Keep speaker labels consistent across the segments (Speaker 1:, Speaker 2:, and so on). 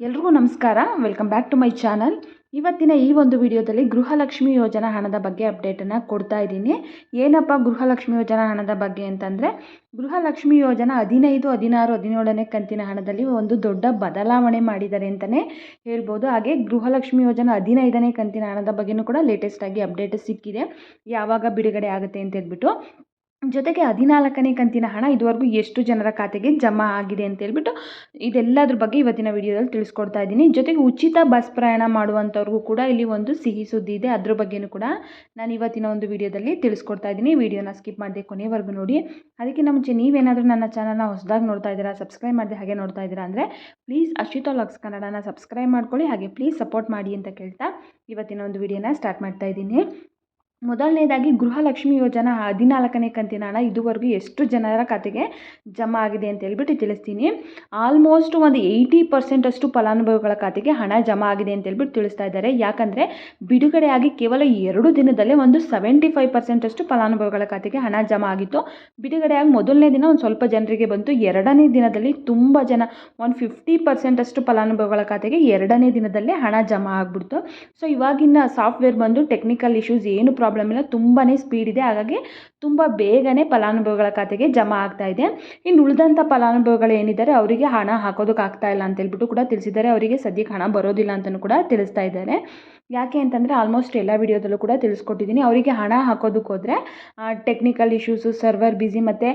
Speaker 1: ಎಲ್ರಿಗೂ ನಮಸ್ಕಾರ. Welcome back to my channel ಇವತ್ತಿನ ಈ ಒಂದು ವಿಡಿಯೋದಲ್ಲಿ ಗೃಹಲಕ್ಷ್ಮಿ ಯೋಜನಾ ಹಣದ ಬಗ್ಗೆ ಅಪ್ಡೇಟನ್ನು ಕೊಡ್ತಾ ಇದ್ದೀನಿ. ಏನಪ್ಪ ಗೃಹಲಕ್ಷ್ಮಿ ಯೋಜನಾ ಹಣದ ಬಗ್ಗೆ ಅಂತಂದರೆ, ಗೃಹಲಕ್ಷ್ಮಿ ಯೋಜನಾ ಹದಿನೈದು, ಹದಿನಾರು, ಹದಿನೇಳನೇ ಕಂತಿನ ಹಣದಲ್ಲಿ ಒಂದು ದೊಡ್ಡ ಬದಲಾವಣೆ ಮಾಡಿದ್ದಾರೆ ಅಂತಲೇ ಹೇಳ್ಬೋದು. ಹಾಗೆ ಗೃಹಲಕ್ಷ್ಮಿ ಯೋಜನಾ ಹದಿನೈದನೇ ಕಂತಿನ ಹಣದ ಬಗ್ಗೆಯೂ ಕೂಡ ಲೇಟೆಸ್ಟಾಗಿ ಅಪ್ಡೇಟ್ ಸಿಕ್ಕಿದೆ. ಯಾವಾಗ ಬಿಡುಗಡೆ ಆಗುತ್ತೆ ಅಂತ ಹೇಳ್ಬಿಟ್ಟು. ಜೊತೆಗೆ ಹದಿನಾಲ್ಕನೇ ಕಂತಿನ ಹಣ ಇದುವರೆಗೂ ಎಷ್ಟು ಜನರ ಖಾತೆಗೆ ಜಮಾ ಆಗಿದೆ ಅಂತ ಹೇಳ್ಬಿಟ್ಟು ಇದೆಲ್ಲದ್ರ ಬಗ್ಗೆ ಇವತ್ತಿನ ವಿಡಿಯೋದಲ್ಲಿ ತಿಳಿಸ್ಕೊಡ್ತಾ ಇದ್ದೀನಿ. ಜೊತೆಗೆ ಉಚಿತ ಬಸ್ ಪ್ರಯಾಣ ಮಾಡುವಂಥವ್ರಿಗೂ ಕೂಡ ಇಲ್ಲಿ ಒಂದು ಸಿಹಿ ಸುದ್ದಿ ಇದೆ. ಅದ್ರ ಬಗ್ಗೆಯೂ ಕೂಡ ನಾನು ಇವತ್ತಿನ ಒಂದು ವಿಡಿಯೋದಲ್ಲಿ ತಿಳಿಸ್ಕೊಡ್ತಾ ಇದ್ದೀನಿ. ವಿಡಿಯೋನ ಸ್ಕಿಪ್ ಮಾಡದೆ ಕೊನೆವರೆಗೂ ನೋಡಿ. ಅದಕ್ಕೆ ನಮ್ಮ ಮುಂಚೆ ನೀವೇನಾದರೂ ನನ್ನ ಚಾನಲ್ನ ಹೊಸದಾಗಿ ನೋಡ್ತಾ ಇದ್ದೀರಾ, ಸಬ್ಸ್ಕ್ರೈಬ್ ಮಾಡಿದೆ ಹಾಗೆ ನೋಡ್ತಾ ಇದ್ದೀರಾ ಅಂದರೆ ಪ್ಲೀಸ್ ಅಶ್ವಿತಾ ಲಾಕ್ಸ್ ಕನ್ನಡನ ಸಬ್ಸ್ಕ್ರೈಬ್ ಮಾಡ್ಕೊಳ್ಳಿ. ಹಾಗೆ ಪ್ಲೀಸ್ ಸಪೋರ್ಟ್ ಮಾಡಿ ಅಂತ ಕೇಳ್ತಾ ಇವತ್ತಿನ ಒಂದು ವಿಡಿಯೋನ ಸ್ಟಾರ್ಟ್ ಮಾಡ್ತಾ ಇದ್ದೀನಿ. ಮೊದಲನೇದಾಗಿ ಗೃಹಲಕ್ಷ್ಮಿ ಯೋಜನಾ ಹದಿನಾಲ್ಕನೇ ಕಂತಿನ ಹಣ ಇದುವರೆಗೂ ಎಷ್ಟು ಜನರ ಖಾತೆಗೆ ಜಮಾ ಆಗಿದೆ ಅಂತ ಹೇಳ್ಬಿಟ್ಟು ತಿಳಿಸ್ತೀನಿ. ಆಲ್ಮೋಸ್ಟ್ ಒಂದು ಏಯ್ಟಿ ಪರ್ಸೆಂಟಷ್ಟು ಫಲಾನುಭವಿಗಳ ಖಾತೆಗೆ ಹಣ ಜಮಾ ಆಗಿದೆ ಅಂತ ಹೇಳ್ಬಿಟ್ಟು ತಿಳಿಸ್ತಾ ಇದ್ದಾರೆ. ಯಾಕಂದರೆ ಬಿಡುಗಡೆಯಾಗಿ ಕೇವಲ ಎರಡು ದಿನದಲ್ಲೇ ಒಂದು ಸೆವೆಂಟಿ ಫೈವ್ ಪರ್ಸೆಂಟಷ್ಟು ಫಲಾನುಭವಿಗಳ ಖಾತೆಗೆ ಹಣ ಜಮಾ ಆಗಿತ್ತು. ಬಿಡುಗಡೆಯಾಗಿ ಮೊದಲನೇ ದಿನ ಒಂದು ಸ್ವಲ್ಪ ಜನರಿಗೆ ಬಂತು. ಎರಡನೇ ದಿನದಲ್ಲಿ ತುಂಬ ಜನ ಒಂದು ಫಿಫ್ಟಿ ಪರ್ಸೆಂಟಷ್ಟು ಫಲಾನುಭವಿಗಳ ಖಾತೆಗೆ ಎರಡನೇ ದಿನದಲ್ಲೇ ಹಣ ಜಮಾ ಆಗಿಬಿಡ್ತು. ಸೊ ಇವಾಗಿನ ಸಾಫ್ಟ್ವೇರ್ ಬಂದು ಟೆಕ್ನಿಕಲ್ ಇಶ್ಯೂಸ್ ಏನು ಪ್ರಾಬ್ಲಮ್ ಇಲ್ಲ. ತುಂಬಾ ಸ್ಪೀಡ್ ಇದೆ. ಹಾಗಾಗಿ ತುಂಬ ಬೇಗನೆ ಫಲಾನುಭವಿಗಳ ಖಾತೆಗೆ ಜಮಾ ಆಗ್ತಾ ಇದೆ. ಇನ್ನು ಉಳಿದಂಥ ಫಲಾನುಭವಿಗಳು ಏನಿದ್ದಾರೆ, ಅವರಿಗೆ ಹಣ ಹಾಕೋದಕ್ಕೆ ಆಗ್ತಾ ಇಲ್ಲ ಅಂತ ಹೇಳ್ಬಿಟ್ಟು ಕೂಡ ತಿಳಿಸಿದ್ದಾರೆ. ಅವರಿಗೆ ಸದ್ಯಕ್ಕೆ ಹಣ ಬರೋದಿಲ್ಲ ಅಂತಲೂ ಕೂಡ ತಿಳಿಸ್ತಾ ಇದ್ದಾರೆ. ಯಾಕೆ ಅಂತಂದರೆ ಆಲ್ಮೋಸ್ಟ್ ಎಲ್ಲ ವಿಡಿಯೋದಲ್ಲೂ ಕೂಡ ತಿಳಿಸ್ಕೊಟ್ಟಿದ್ದೀನಿ. ಅವರಿಗೆ ಹಣ ಹಾಕೋದಕ್ಕೆ ಹೋದರೆ ಟೆಕ್ನಿಕಲ್ ಇಶ್ಯೂಸು ಸರ್ವರ್ ಬ್ಯುಸಿ ಮತ್ತು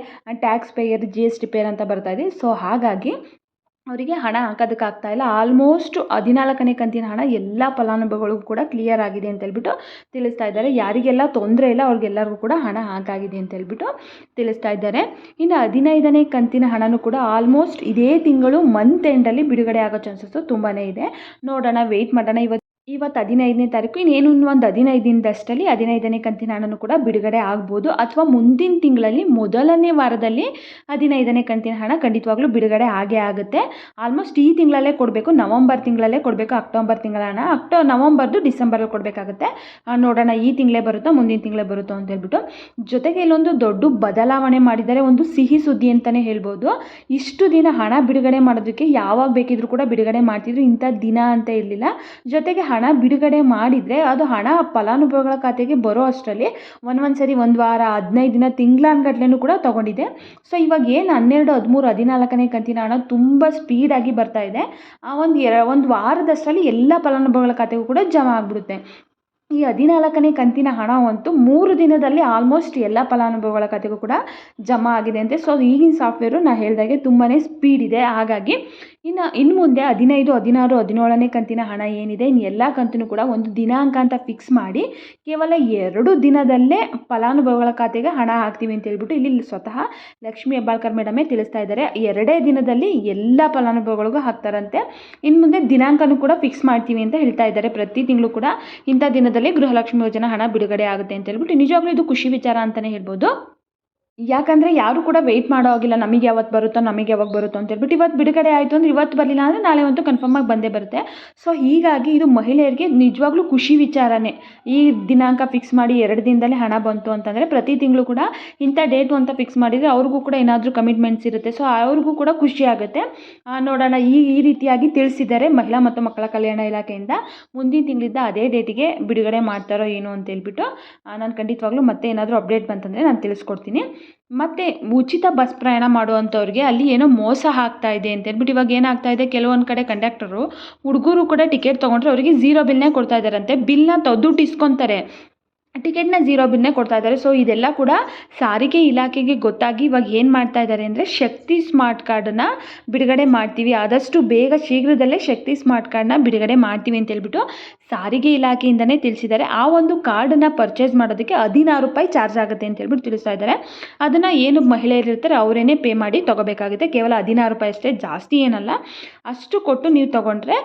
Speaker 1: tax payer G S T payer ಅಂತ ಬರ್ತಾ ಇದೆ. ಸೊ ಹಾಗಾಗಿ ಅವರಿಗೆ ಹಣ ಹಾಕೋದಕ್ಕಾಗ್ತಾ ಇಲ್ಲ. ಆಲ್ಮೋಸ್ಟ್ ಹದಿನಾಲ್ಕನೇ ಕಂತಿನ ಹಣ ಎಲ್ಲ ಫಲಾನುಭವಿಗಳಿಗೂ ಕೂಡ ಕ್ಲಿಯರ್ ಆಗಿದೆ ಅಂತ ಹೇಳ್ಬಿಟ್ಟು ತಿಳಿಸ್ತಾ ಇದ್ದಾರೆ. ಯಾರಿಗೆಲ್ಲ ತೊಂದರೆ ಇಲ್ಲ, ಅವ್ರಿಗೆಲ್ಲರಿಗೂ ಕೂಡ ಹಣ ಹಾಕಾಗಿದೆ ಅಂತ ಹೇಳ್ಬಿಟ್ಟು ತಿಳಿಸ್ತಾ ಇದ್ದಾರೆ. ಇನ್ನು ಹದಿನೈದನೇ ಕಂತಿನ ಹಣನೂ ಕೂಡ ಆಲ್ಮೋಸ್ಟ್ ಇದೇ ತಿಂಗಳು ಮಂತ್ ಎಂಡಲ್ಲಿ ಬಿಡುಗಡೆ ಆಗೋ ಚಾನ್ಸಸ್ಸು ತುಂಬಾ ಇದೆ. ನೋಡೋಣ ವೆಯ್ಟ್ ಮಾಡೋಣ. ಇವತ್ತು ಇವತ್ತು ಹದಿನೈದನೇ ತಾರೀಕು, ಇನ್ನೇನು ಒಂದು ಹದಿನೈದು ದಿನದಷ್ಟರಲ್ಲಿ ಹದಿನೈದನೇ ಕಂತಿನ ಹಣನೂ ಕೂಡ ಬಿಡುಗಡೆ ಆಗ್ಬೋದು. ಅಥವಾ ಮುಂದಿನ ತಿಂಗಳಲ್ಲಿ, ಮೊದಲನೇ ವಾರದಲ್ಲಿ ಹದಿನೈದನೇ ಕಂತಿನ ಹಣ ಖಂಡಿತವಾಗ್ಲೂ ಬಿಡುಗಡೆ ಆಗೇ ಆಗುತ್ತೆ. ಆಲ್ಮೋಸ್ಟ್ ಈ ತಿಂಗಳಲ್ಲೇ ಕೊಡಬೇಕು, ನವಂಬರ್ ತಿಂಗಳಲ್ಲೇ ಕೊಡಬೇಕು, ಅಕ್ಟೋಬರ್ ತಿಂಗಳ ಹಣ ಅಕ್ಟೋ, ನವಂಬರ್ದು ಡಿಸೆಂಬರಲ್ಲಿ ಕೊಡಬೇಕಾಗುತ್ತೆ. ನೋಡೋಣ ಈ ತಿಂಗಳೇ ಬರುತ್ತೋ, ಮುಂದಿನ ತಿಂಗಳೇ ಬರುತ್ತೋ ಅಂತ ಹೇಳ್ಬಿಟ್ಟು. ಜೊತೆಗೆ ಇಲ್ಲೊಂದು ದೊಡ್ಡ ಬದಲಾವಣೆ ಮಾಡಿದರೆ ಒಂದು ಸಿಹಿ ಸುದ್ದಿ ಅಂತಲೇ ಹೇಳ್ಬೋದು. ಇಷ್ಟು ದಿನ ಹಣ ಬಿಡುಗಡೆ ಮಾಡೋದಕ್ಕೆ ಯಾವಾಗ ಬೇಕಿದ್ರೂ ಕೂಡ ಬಿಡುಗಡೆ ಮಾಡ್ತಿದ್ರು, ಇಂಥ ದಿನ ಅಂತ ಇರಲಿಲ್ಲ. ಜೊತೆಗೆ ಹಣ ಬಿಡುಗಡೆ ಮಾಡಿದರೆ ಅದು ಹಣ ಫಲಾನುಭವಿಗಳ ಖಾತೆಗೆ ಬರೋ ಅಷ್ಟರಲ್ಲಿ ಒಂದು ಒಂದು ಸರಿ ಒಂದು ವಾರ, ಹದಿನೈದು ದಿನ, ತಿಂಗಳಾನ್ಗಟ್ಲೆನೂ ಕೂಡ ತೊಗೊಂಡಿದೆ. ಸೊ ಇವಾಗ ಏನು ಹನ್ನೆರಡು, ಹದಿಮೂರು, ಹದಿನಾಲ್ಕನೇ ಕಂತಿನ ಹಣ ತುಂಬ ಸ್ಪೀಡಾಗಿ ಬರ್ತಾ ಇದೆ. ಆ ಒಂದು ಎರ, ಒಂದು ವಾರದಷ್ಟರಲ್ಲಿ ಎಲ್ಲ ಫಲಾನುಭವಿಗಳ ಖಾತೆಗೂ ಕೂಡ ಜಮಾ ಆಗಿಬಿಡುತ್ತೆ. ಈ ಹದಿನಾಲ್ಕನೇ ಕಂತಿನ ಹಣವಂತೂ ಮೂರು ದಿನದಲ್ಲಿ ಆಲ್ಮೋಸ್ಟ್ ಎಲ್ಲ ಫಲಾನುಭವಿಗಳ ಖಾತೆಗೂ ಕೂಡ ಜಮಾ ಆಗಿದೆ ಅಂತೆ. ಸೊ ಈಗಿನ ಸಾಫ್ಟ್ವೇರು ನಾನು ಹೇಳಿದಾಗೆ ತುಂಬಾ ಸ್ಪೀಡ್ ಇದೆ. ಹಾಗಾಗಿ ಇನ್ನು ಇನ್ನು ಮುಂದೆ ಹದಿನೈದು, ಹದಿನಾರು, ಹದಿನೇಳನೇ ಕಂತಿನ ಹಣ ಏನಿದೆ ಇನ್ನು ಎಲ್ಲ ಕಂತನ್ನು ಕೂಡ ಒಂದು ದಿನಾಂಕ ಅಂತ ಫಿಕ್ಸ್ ಮಾಡಿ, ಕೇವಲ ಎರಡು ದಿನದಲ್ಲೇ ಫಲಾನುಭವಿಗಳ ಖಾತೆಗೆ ಹಣ ಹಾಕ್ತೀವಿ ಅಂತ ಹೇಳ್ಬಿಟ್ಟು ಇಲ್ಲಿ ಸ್ವತಃ ಲಕ್ಷ್ಮೀ ಹೆಬ್ಬಾಳ್ಕರ್ ಮೇಡಮೇ ತಿಳಿಸ್ತಾ ಇದ್ದಾರೆ. ಎರಡೇ ದಿನದಲ್ಲಿ ಎಲ್ಲ ಫಲಾನುಭವಿಗಳಿಗೂ ಹಾಕ್ತಾರಂತೆ ಇನ್ನು ಮುಂದೆ ದಿನಾಂಕನೂ ಕೂಡ ಫಿಕ್ಸ್ ಮಾಡ್ತೀವಿ ಅಂತ ಹೇಳ್ತಾ ಇದ್ದಾರೆ. ಪ್ರತಿ ತಿಂಗಳು ಕೂಡ ಇಂಥ ದಿನದಲ್ಲಿ ಗೃಹಲಕ್ಷ್ಮಿ ಯೋಜನೆ ಹಣ ಬಿಡುಗಡೆ ಆಗುತ್ತೆ ಅಂತ ಹೇಳ್ಬಿಟ್ಟು ನಿಜವಾಗ್ಲೂ ಇದು ಖುಷಿ ವಿಚಾರ ಅಂತಲೇ ಹೇಳ್ಬೋದು. ಯಾಕಂದರೆ ಯಾರು ಕೂಡ ವೆಯ್ಟ್ ಮಾಡೋ ಆಗಿಲ್ಲ ನಮಗೆ ಯಾವತ್ತು ಬರುತ್ತೋ, ನಮಗೆ ಯಾವಾಗ ಬರುತ್ತೋ ಅಂತ ಹೇಳ್ಬಿಟ್ಟು ಇವತ್ತು ಬಿಡುಗಡೆ ಆಯಿತು ಅಂದರೆ ಇವತ್ತು ಬರಲಿಲ್ಲ ಅಂದರೆ ನಾಳೆ ಅಂತೂ ಕನ್ಫರ್ಮಾಗಿ ಬಂದೇ ಬರುತ್ತೆ. ಸೊ ಹೀಗಾಗಿ ಇದು ಮಹಿಳೆಯರಿಗೆ ನಿಜವಾಗ್ಲೂ ಖುಷಿ ವಿಚಾರನೇ. ಈ ದಿನಾಂಕ ಫಿಕ್ಸ್ ಮಾಡಿ ಎರಡು ದಿನದಲ್ಲೇ ಹಣ ಬಂತು ಅಂತಂದರೆ ಪ್ರತಿ ತಿಂಗಳು ಕೂಡ ಇಂಥ ಡೇಟು ಅಂತ ಫಿಕ್ಸ್ ಮಾಡಿದರೆ ಅವ್ರಿಗೂ ಕೂಡ ಏನಾದರೂ ಕಮಿಟ್ಮೆಂಟ್ಸ್ ಇರುತ್ತೆ. ಸೊ ಅವ್ರಿಗೂ ಕೂಡ ಖುಷಿ ಆಗುತ್ತೆ. ನೋಡೋಣ, ಈ ಈ ರೀತಿಯಾಗಿ ತಿಳಿಸಿದ್ದಾರೆ ಮಹಿಳಾ ಮತ್ತು ಮಕ್ಕಳ ಕಲ್ಯಾಣ ಇಲಾಖೆಯಿಂದ. ಮುಂದಿನ ತಿಂಗಳಿಂದ ಅದೇ ಡೇಟಿಗೆ ಬಿಡುಗಡೆ ಮಾಡ್ತಾರೋ ಏನು ಅಂತ ಹೇಳ್ಬಿಟ್ಟು ನಾನು ಖಂಡಿತವಾಗ್ಲೂ ಮತ್ತೆ ಏನಾದರೂ ಅಪ್ಡೇಟ್ ಬಂತಂದರೆ ನಾನು ತಿಳಿಸ್ಕೊಡ್ತೀನಿ. ಮತ್ತು ಉಚಿತ ಬಸ್ ಪ್ರಯಾಣ ಮಾಡುವಂಥವ್ರಿಗೆ ಅಲ್ಲಿ ಏನೋ ಮೋಸ ಆಗ್ತಾ ಇದೆ ಅಂತ ಹೇಳ್ಬಿಟ್ಟು ಇವಾಗ ಏನಾಗ್ತಾ ಇದೆ? ಕೆಲವೊಂದು ಕಡೆ ಕಂಡಕ್ಟರು ಹುಡುಗರು ಕೂಡ ಟಿಕೆಟ್ ತೊಗೊಂಡ್ರೆ ಅವರಿಗೆ ಝೀರೋ ಬಿಲ್ನೇ ಕೊಡ್ತಾ ಇದ್ದಾರಂತೆ ಬಿಲ್ನ ತದ್ದು ದುಡ್ಡು ಇಸ್ಕೊತಾರೆ. ಟಿಕೆಟ್ನ ಝೀರೋ ಬಿಲ್ನೇ ಕೊಡ್ತಾ ಇದ್ದಾರೆ ಸೊ ಇದೆಲ್ಲ ಕೂಡ ಸಾರಿಗೆ ಇಲಾಖೆಗೆ ಗೊತ್ತಾಗಿ ಇವಾಗ ಏನು ಮಾಡ್ತಾ ಇದ್ದಾರೆ ಅಂದರೆ ಶಕ್ತಿ ಸ್ಮಾರ್ಟ್ ಕಾರ್ಡನ್ನು ಬಿಡುಗಡೆ ಮಾಡ್ತೀವಿ. ಆದಷ್ಟು ಬೇಗ ಶೀಘ್ರದಲ್ಲೇ ಶಕ್ತಿ ಸ್ಮಾರ್ಟ್ ಕಾರ್ಡನ್ನ ಬಿಡುಗಡೆ ಮಾಡ್ತೀವಿ ಅಂತ ಹೇಳ್ಬಿಟ್ಟು ಸಾರಿಗೆ ಇಲಾಖೆಯಿಂದನೇ ತಿಳಿಸಿದ್ದಾರೆ. ಆ ಒಂದು ಕಾರ್ಡನ್ನು ಪರ್ಚೇಸ್ ಮಾಡೋದಕ್ಕೆ ಹದಿನಾರು ರೂಪಾಯಿ ಚಾರ್ಜ್ ಆಗುತ್ತೆ ಅಂತ ಹೇಳ್ಬಿಟ್ಟು ತಿಳಿಸ್ತಾ ಇದ್ದಾರೆ. ಅದನ್ನು ಏನು ಮಹಿಳೆಯರು ಇರ್ತಾರೆ ಅವರೇನೆ ಪೇ ಮಾಡಿ ತೊಗೋಬೇಕಾಗುತ್ತೆ. ಕೇವಲ ಹದಿನಾರು ರೂಪಾಯಿ ಅಷ್ಟೇ, ಜಾಸ್ತಿ ಏನಲ್ಲ. ಅಷ್ಟು ಕೊಟ್ಟು ನೀವು ತೊಗೊಂಡ್ರೆ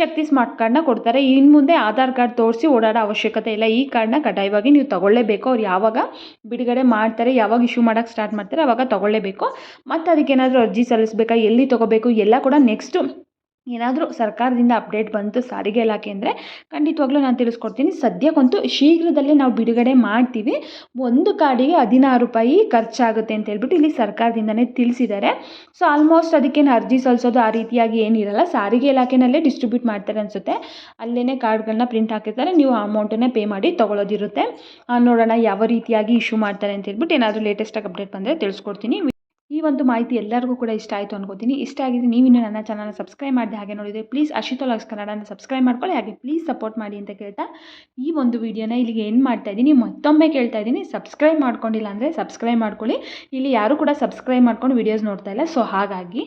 Speaker 1: ಶಕ್ತಿ ಸ್ಮಾರ್ಟ್ ಕಾರ್ಡ್ನ ಕೊಡ್ತಾರೆ. ಇನ್ನು ಮುಂದೆ ಆಧಾರ್ ಕಾರ್ಡ್ ತೋರಿಸಿ ಓಡಾಡೋ ಅವಶ್ಯಕತೆ ಇಲ್ಲ. ಈ ಕಾರ್ಡ್ನ ಕಡ್ಡಾಯವಾಗಿ ನೀವು ತೊಗೊಳ್ಳೇಬೇಕು. ಅವ್ರು ಯಾವಾಗ ಬಿಡುಗಡೆ ಮಾಡ್ತಾರೆ, ಯಾವಾಗ ಇಶ್ಯೂ ಮಾಡೋಕ್ಕೆ ಸ್ಟಾರ್ಟ್ ಮಾಡ್ತಾರೆ ಅವಾಗ ತೊಗೊಳ್ಳೇಬೇಕು. ಮತ್ತು ಅದಕ್ಕೆ ಏನಾದರೂ ಅರ್ಜಿ ಸಲ್ಲಿಸಬೇಕಾ, ಎಲ್ಲಿ ತೊಗೋಬೇಕು, ಎಲ್ಲ ಕೂಡ ನೆಕ್ಸ್ಟು ಏನಾದರೂ ಸರ್ಕಾರದಿಂದ ಅಪ್ಡೇಟ್ ಬಂತು ಸಾರಿಗೆ ಇಲಾಖೆ ಅಂದರೆ, ಖಂಡಿತವಾಗ್ಲೂ ನಾನು ತಿಳಿಸ್ಕೊಡ್ತೀನಿ. ಸದ್ಯಕ್ಕಂತೂ ಶೀಘ್ರದಲ್ಲೇ ನಾವು ಬಿಡುಗಡೆ ಮಾಡ್ತೀವಿ. ಒಂದು ಕಾರ್ಡಿಗೆ ಹದಿನಾರು ರೂಪಾಯಿ ಖರ್ಚಾಗುತ್ತೆ ಅಂತ ಹೇಳ್ಬಿಟ್ಟು ಇಲ್ಲಿ ಸರ್ಕಾರದಿಂದನೇ ತಿಳಿಸಿದ್ದಾರೆ. ಸೊ ಆಲ್ಮೋಸ್ಟ್ ಅದಕ್ಕೇನು ಅರ್ಜಿ ಸಲ್ಲಿಸೋದು ಆ ರೀತಿಯಾಗಿ ಏನಿರಲ್ಲ ಸಾರಿಗೆ ಇಲಾಖೆನಲ್ಲೇ ಡಿಸ್ಟ್ರಿಬ್ಯೂಟ್ ಮಾಡ್ತಾರೆ ಅನಿಸುತ್ತೆ. ಅಲ್ಲೇ ಕಾರ್ಡ್ಗಳನ್ನ ಪ್ರಿಂಟ್ ಹಾಕಿರ್ತಾರೆ. ನೀವು ಆ ಅಮೌಂಟನ್ನೇ ಪೇ ಮಾಡಿ ತೊಗೊಳೋದಿರುತ್ತೆ. ನೋಡೋಣ ಯಾವ ರೀತಿಯಾಗಿ ಇಶ್ಯೂ ಮಾಡ್ತಾರೆ ಅಂತ ಹೇಳ್ಬಿಟ್ಟು ಏನಾದರೂ ಲೇಟೆಸ್ಟಾಗಿ ಅಪ್ಡೇಟ್ ಬಂದರೆ ತಿಳಿಸ್ಕೊಡ್ತೀನಿ. ಈ ಒಂದು ಮಾಹಿತಿ ಎಲ್ಲರಿಗೂ ಕೂಡ ಇಷ್ಟ ಆಯಿತು ಅನ್ಕೋತೀನಿ. ಇಷ್ಟ ಆಗಿದ್ರೆ ನೀವಿನ್ನೂ ನನ್ನ ಚಾನಲ್ನ ಸಬ್ಸ್ಕ್ರೈಬ್ ಮಾಡಿದೆ ಹಾಗೆ ನೋಡಿದರೆ ಪ್ಲೀಸ್ ಅಶಿತೋಲಾಗ್ಸ್ ಕನ್ನಡನ ಸಬ್ಸ್ಕ್ರೈಬ್ ಮಾಡ್ಕೊಳ್ಳಿ. ಹಾಗೆ ಪ್ಲೀಸ್ ಸಪೋರ್ಟ್ ಮಾಡಿ ಅಂತ ಕೇಳ್ತಾ ಈ ಒಂದು ವಿಡಿಯೋನ ಇಲ್ಲಿಗೆ ಏನು ಮಾಡ್ತಾ ಇದ್ದೀನಿ. ಮತ್ತೊಮ್ಮೆ ಕೇಳ್ತಾ ಇದ್ದೀನಿ. ಸಬ್ಸ್ಕ್ರೈಬ್ ಮಾಡ್ಕೊಂಡಿಲ್ಲ ಅಂದರೆ ಸಬ್ಸ್ಕ್ರೈಬ್ ಮಾಡ್ಕೊಳ್ಳಿ. ಇಲ್ಲಿ ಯಾರೂ ಕೂಡ ಸಬ್ಸ್ಕ್ರೈಬ್ ಮಾಡ್ಕೊಂಡು ವೀಡಿಯೋಸ್ ನೋಡ್ತಾ ಇಲ್ಲ. ಸೊ ಹಾಗಾಗಿ